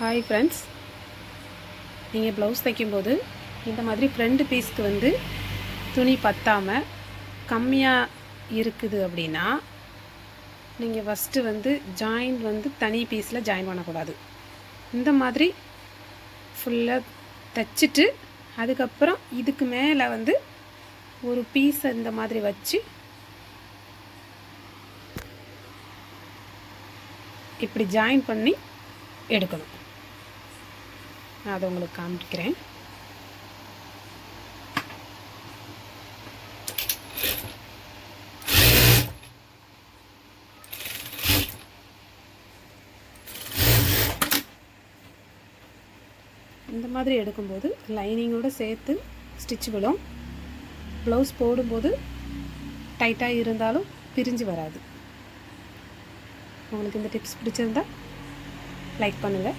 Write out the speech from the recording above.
Hi friends நீங்கள் blouse தைக்கும்போது இந்த மாதிரி ஃப்ரெண்டு பீஸ்க்கு வந்து துணி பத்தாமல் கம்மியாக இருக்குது அப்படின்னா நீங்கள் ஃபஸ்ட்டு வந்து ஜாயின் வந்து தனி பீஸில் ஜாயின் பண்ணக்கூடாது. இந்த மாதிரி ஃபுல்லாக தைச்சிட்டு அதுக்கப்புறம் இதுக்கு மேலே வந்து ஒரு பீஸை இந்த மாதிரி வச்சு இப்படி ஜாயின் பண்ணி எடுக்கணும். நான் அதை உங்களுக்கு காமிக்கிறேன். இந்த மாதிரி எடுக்கும்போது லைனிங்கோடு சேர்த்து ஸ்டிச் விடும். ப்ளவுஸ் போடும்போது டைட்டாக இருந்தாலும் பிரிஞ்சு வராது. உங்களுக்கு இந்த டிப்ஸ் பிடிச்சிருந்தா லைக் பண்ணுங்கள்